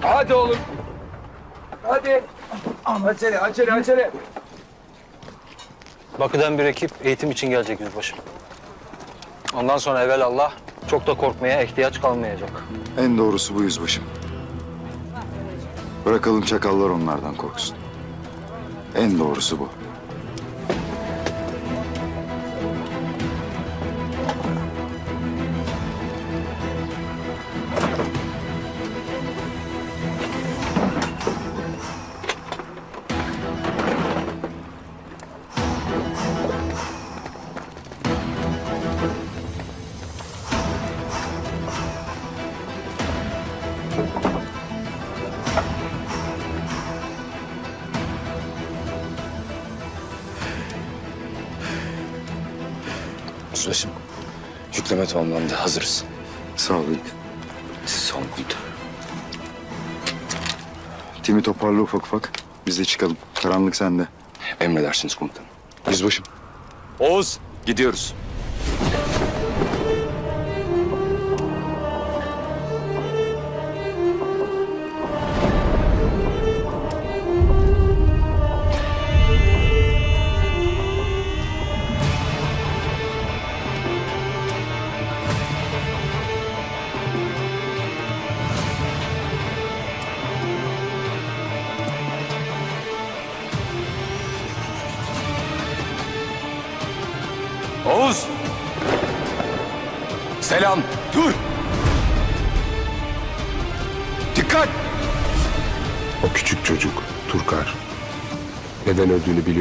Hadi oğlum. Hadi. Acele, acele, acele. Bakü'den bir ekip eğitim için gelecek yüzbaşım. Ondan sonra evvel Allah çok da korkmaya ihtiyaç kalmayacak. En doğrusu bu yüzbaşım. Bırakalım çakallar onlardan korksun. En doğrusu bu. Yüzbaşım, yükleme tamamlandı. Hazırız. Sağ olun. Siz sağ olun. Timi toparla ufak ufak. Biz de çıkalım. Karanlık sende. Emredersiniz komutanım. Yüzbaşım. Oğuz, gidiyoruz.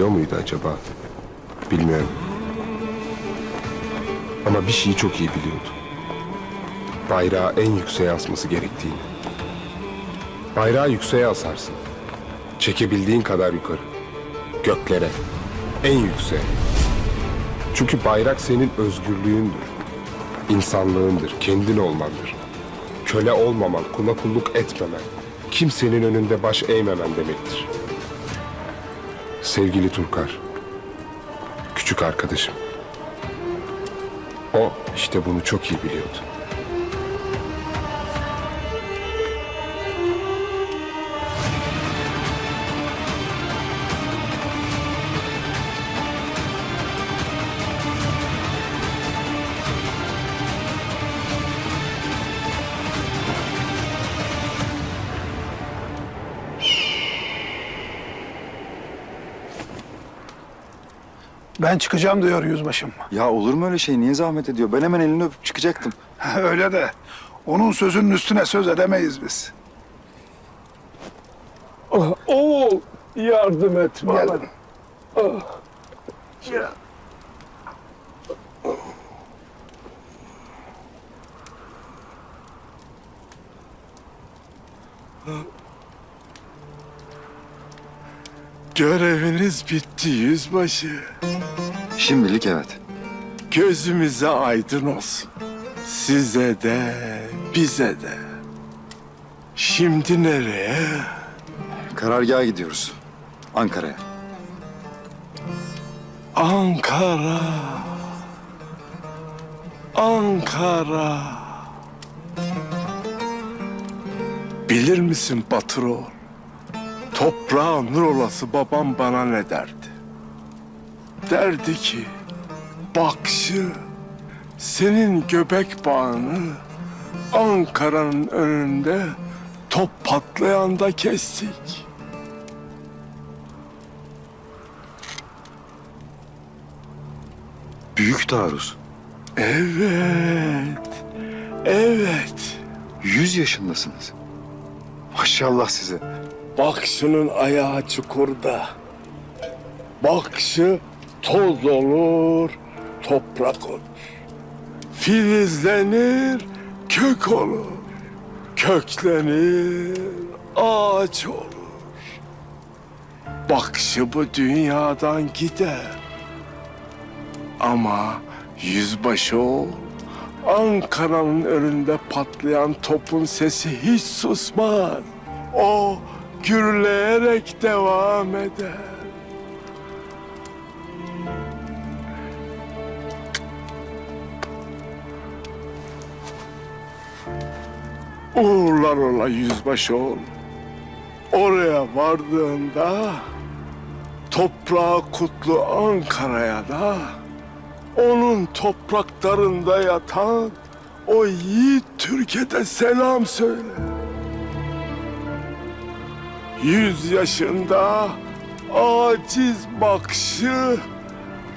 Biliyor muydu acaba? Bilmiyorum. Ama bir şeyi çok iyi biliyordu. Bayrağı en yükseğe asması gerektiğini. Bayrağı yükseğe asarsın. Çekebildiğin kadar yukarı. Göklere. En yükseğe. Çünkü bayrak senin özgürlüğündür. İnsanlığındır, kendin olmandır. Köle olmaman, kula kulluk etmemen, kimsenin önünde baş eğmemen demektir. Sevgili Turkar, küçük arkadaşım. O işte bunu çok iyi biliyordu. Ben çıkacağım diyor yüzbaşım. Ya olur mu öyle şey? Niye zahmet ediyor? Ben hemen elini öpüp çıkacaktım. Öyle de onun sözünün üstüne söz edemeyiz biz. Oğul yardım et bana. Gelin. Göreviniz bitti yüzbaşı. Şimdilik evet. Gözümüze aydın olsun. Size de, bize de. Şimdi nereye? Karargaha gidiyoruz. Ankara'ya. Ankara. Ankara. Bilir misin Batıroğlu? Toprağa nur olası babam bana ne derdi? Derdi ki, bakşı senin göbek bağını Ankara'nın önünde top patlayanda kestik. Büyük taarruz. Evet, evet. Yüz yaşındasınız. Maşallah size. Bakşının ayağı çukurda. Bakşı toz olur, toprak olur. Filizlenir, kök olur. Köklenir, ağaç olur. Bakşı bu dünyadan gider. Ama yüzbaşı ol. Ankara'nın önünde patlayan topun sesi hiç susmaz. O gürleyerek devam eder. Uğurlar ola yüzbaşı oğlum. Oraya vardığında toprağı kutlu Ankara'ya da onun topraklarında yatan o yiğit Türkiye'de selam söyle. Yüz yaşında aciz bakışı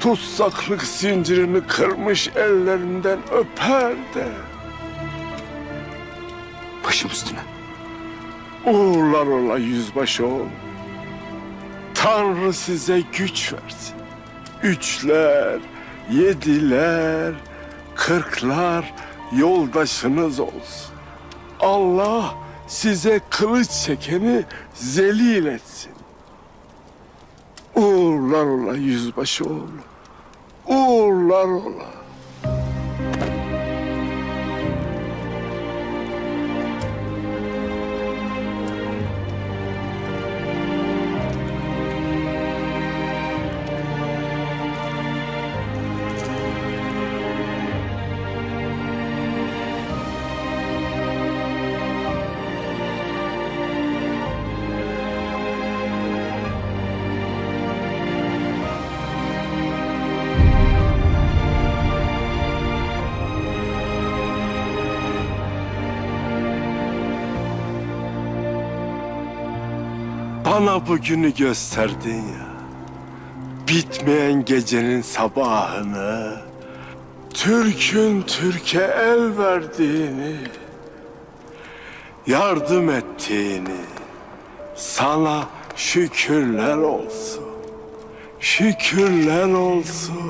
tutsaklık zincirini kırmış ellerinden öper de. Başım üstüne. Uğurlar ola yüzbaşı oğlum. Tanrı size güç versin. Üçler, yediler, kırklar yoldaşınız olsun. Allah size kılıç çekeni zelil etsin. Uğurlar ola yüzbaşı oğlum. Uğurlar ola. Bana bugünü gösterdin ya. Bitmeyen gecenin sabahını, Türk'ün Türk'e el verdiğini, yardım ettiğini, sana şükürler olsun. Şükürler olsun.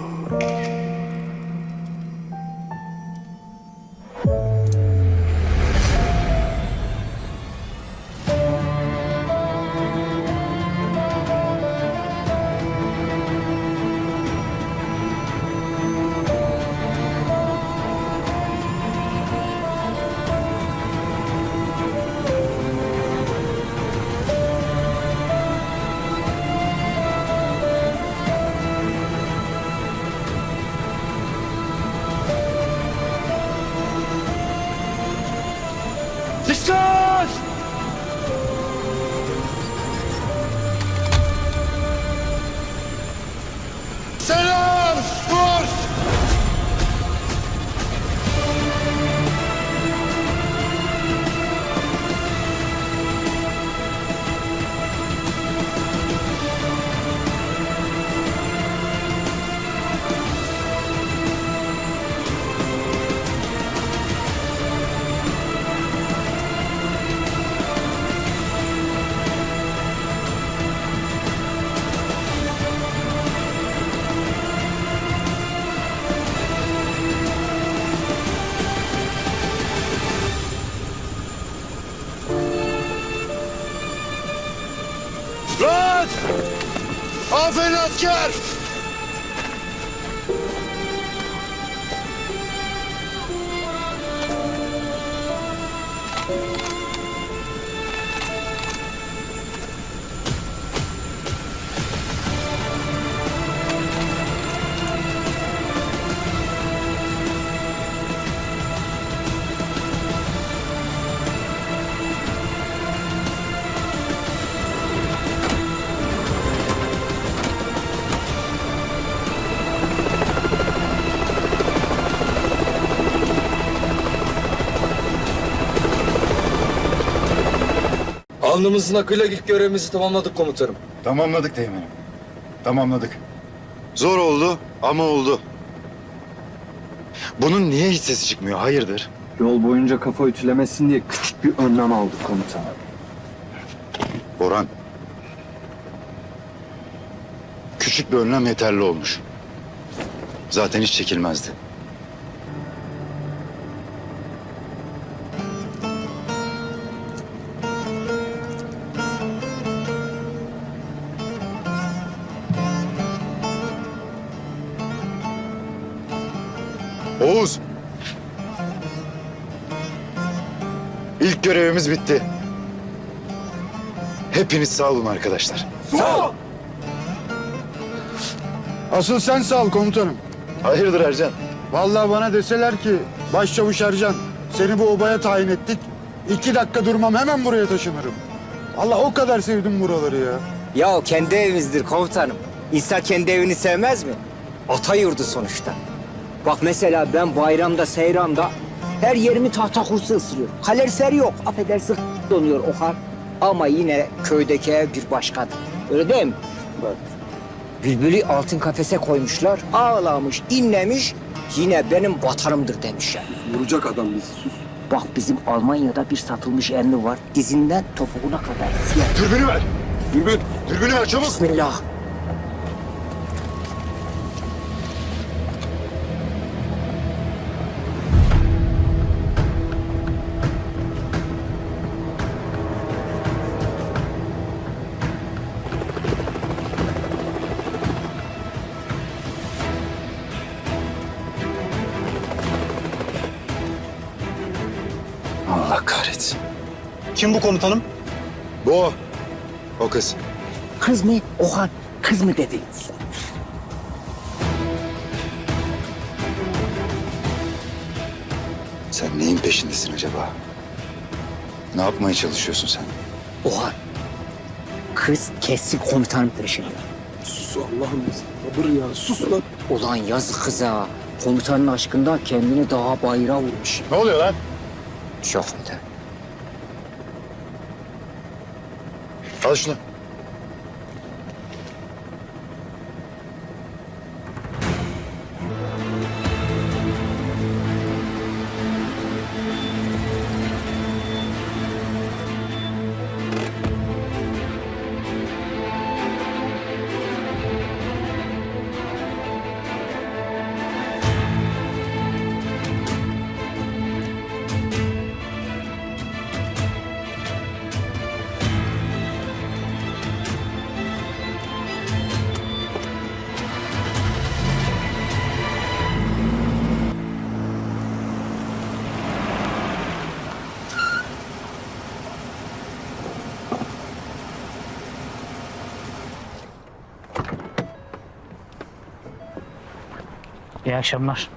Aferin asker! Alnımızın akıyla ilk görevimizi tamamladık komutanım. Tamamladık teğmenim. Tamamladık. Zor oldu ama oldu. Bunun niye hiç sesi çıkmıyor? Hayırdır? Yol boyunca kafa ütülemesin diye küçük bir önlem aldık komutanım. Orhan. Küçük bir önlem yeterli olmuş. Zaten hiç çekilmezdi. İlk görevimiz bitti. Hepiniz sağ olun arkadaşlar. Asıl sen sağ ol komutanım. Hayırdır Ercan? Vallahi bana deseler ki başçavuş Ercan seni bu obaya tayin ettik. İki dakika durmam hemen buraya taşınırım. Allah o kadar sevdim buraları ya. Ya kendi evimizdir komutanım. İnsan kendi evini sevmez mi? Ata yurdu sonuçta. Bak mesela ben bayramda, seyramda her yerimi tahta kursu ısırıyor. Kalorifer yok, affedersin donuyor o kar. Ama yine köydeki ev bir başkadır. Öyle değil mi? Bak. Bülbülü altın kafese koymuşlar, ağlamış, inlemiş. Yine benim vatanımdır demişler. Vuracak adam bizi sus. Bak bizim Almanya'da bir satılmış emmi var. Dizinden topuğuna kadar siyah. Dürbünü ver. Dürbün. Dürbünü ver çabuk. Bismillah. Kim bu komutanım? Bu o. O kız. Kız mı? Oha kız mı dediniz? Sen neyin peşindesin acaba? Ne yapmaya çalışıyorsun sen? Oha. Kız kesin komutanın peşinde. Sus Allah'ım. Sabır ya sus lan. Ulan yazık kıza. Komutanın aşkından kendini daha bayrağa vurmuş. Ne oluyor lan? Çok Al şunu. İyi akşamlar.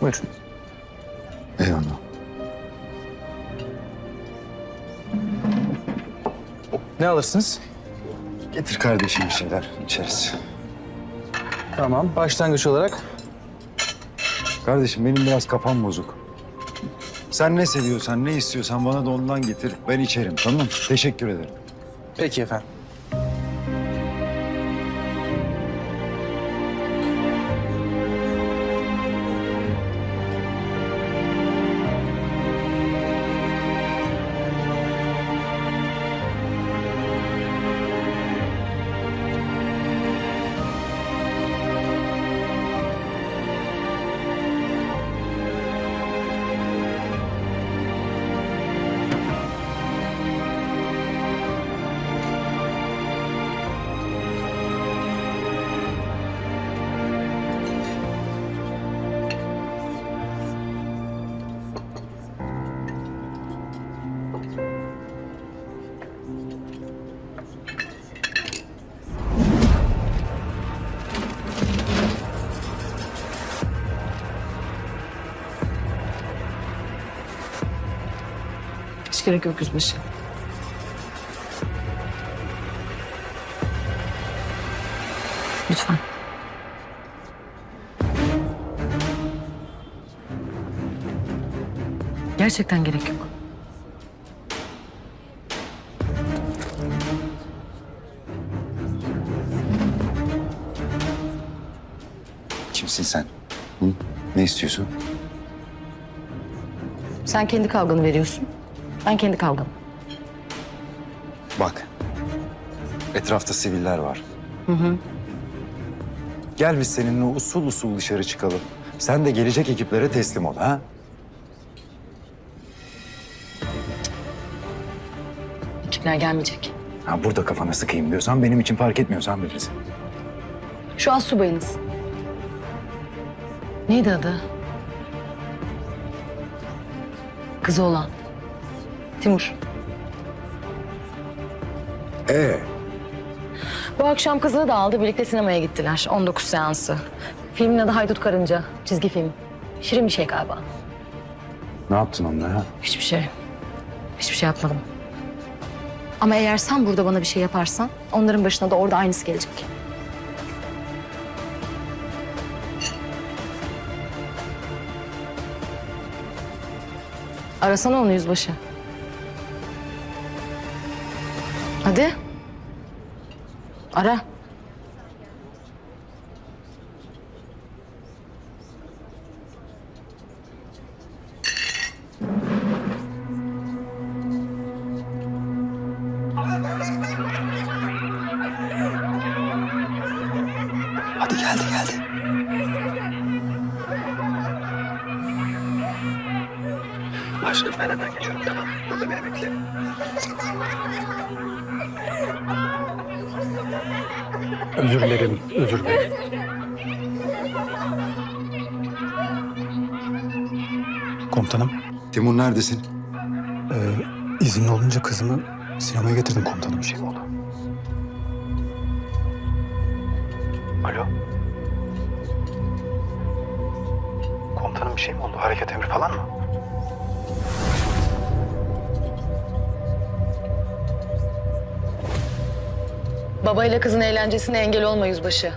Buyurun. Eyvallah. Ne alırsınız? Getir kardeşim bir şeyler içeriz. Tamam. Başlangıç olarak Kardeşim benim biraz kafam bozuk. Sen ne seviyorsan, ne istiyorsan bana da ondan getir. Ben içerim tamam mı? Teşekkür ederim. Peki efendim. Hiç gerek yok yüzbaşı. Lütfen. Gerçekten gerek yok. Kimsin sen? Hı? Ne istiyorsun? Sen kendi kavganı veriyorsun. Ben kendi kavgamı. Bak. Etrafta siviller var. Gel biz seninle usul usul dışarı çıkalım. Sen de gelecek ekiplere teslim ol ha? Ekipler gelmeyecek. Ha burada kafana sıkayım diyorsan benim için fark etmiyorsan bilirsin. Şu az subayınız. Neydi adı? Kızı olan. Timur. Ee, Bu akşam kızını da aldı. Birlikte sinemaya gittiler. 19 seansı. Filmin adı Haydut Karınca. Çizgi film. Şirin bir şey galiba. ne yaptın onunla ha? Hiçbir şey. Hiçbir şey yapmadım. Ama eğer sen burada bana bir şey yaparsan onların başına da orada aynısı gelecek. Arasana onu yüzbaşı. Ara. Hadi geldi geldi. Aşkım ben hemen geliyorum tamam. Burada beni bekle. Özür dilerim, özür dilerim. Komutanım, Timur neredesin? izinli olunca kızımı sinemaya getirdim komutanım. Bir şey mi oldu? Alo. Komutanım bir şey mi oldu? Hareket emri falan mı? Babayla kızın eğlencesine engel olma yüzbaşı.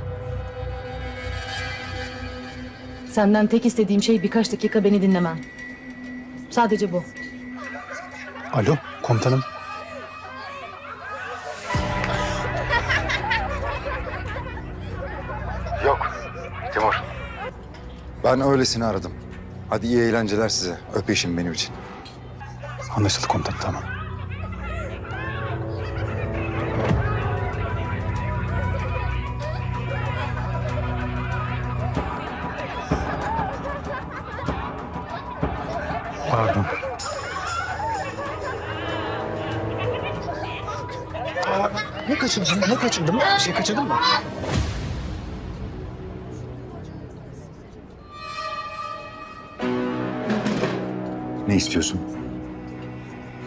Senden tek istediğim şey birkaç dakika beni dinlemen. Sadece bu. Alo, komutanım. Yok. Timur. Ben öylesini aradım. Hadi iyi eğlenceler size. Öp eşim benim için. Anlaşıldı komutanım, tamam. Pardon. Ne kaçırdım? Ne kaçırdım? Bir şey kaçırdım mı? Ne istiyorsun?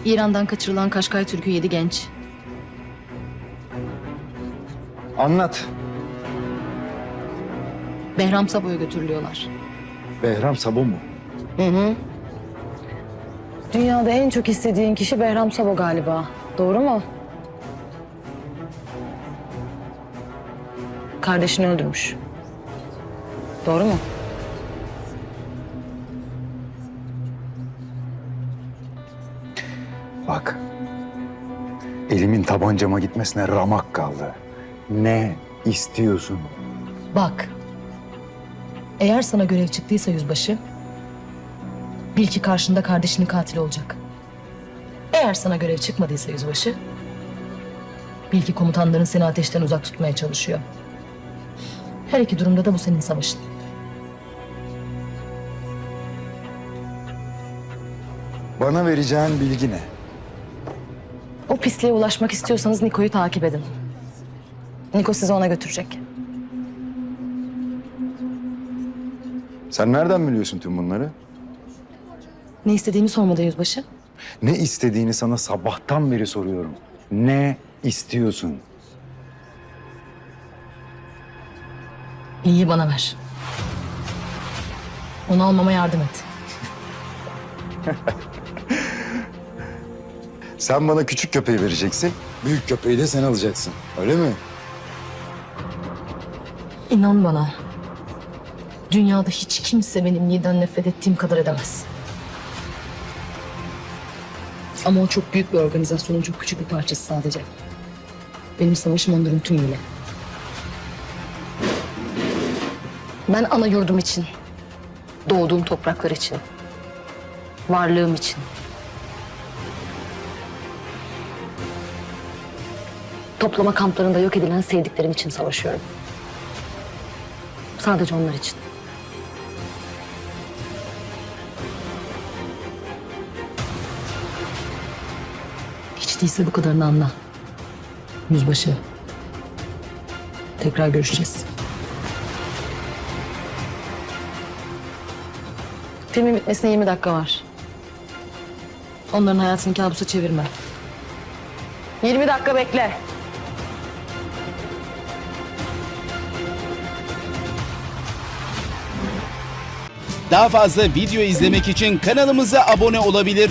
İran'dan kaçırılan Kaşkay Türk'ü yedi genç. Anlat. Behram Sabo'ya götürülüyorlar. Behram Sabo mu? Dünyada en çok istediğin kişi Behram Sabo galiba. Doğru mu? Kardeşini öldürmüş. Doğru mu? Bak. Elimin tabancama gitmesine ramak kaldı. Ne istiyorsun? Bak. Eğer sana görev çıktıysa yüzbaşı, bil ki karşında kardeşinin katili olacak. Eğer sana görev çıkmadıysa yüzbaşı, bil ki komutanların seni ateşten uzak tutmaya çalışıyor. Her iki durumda da bu senin savaşın. Bana vereceğin bilgi ne? O pisliğe ulaşmak istiyorsanız Niko'yu takip edin. Niko sizi ona götürecek. Sen nereden biliyorsun tüm bunları? Ne istediğimi sormadı yüzbaşı. Ne istediğini sana sabahtan beri soruyorum. Ne istiyorsun? İyi bana ver. Onu almama yardım et. Sen bana küçük köpeği vereceksin, büyük köpeği de sen alacaksın. Öyle mi? İnan bana. Dünyada hiç kimse benim Yiğit'ten nefret ettiğim kadar edemez. Ama o çok büyük bir organizasyonun çok küçük bir parçası sadece. Benim savaşım onların tümüyle. Ben ana yurdum için, doğduğum topraklar için, varlığım için. Toplama kamplarında yok edilen sevdiklerim için savaşıyorum. Sadece onlar için. Değilse bu kadarını anla. Yüzbaşı. Tekrar görüşeceğiz. Filmin bitmesine 20 dakika var. Onların hayatını kabusa çevirme. 20 dakika bekle. Daha fazla video izlemek için kanalımıza abone olabilir.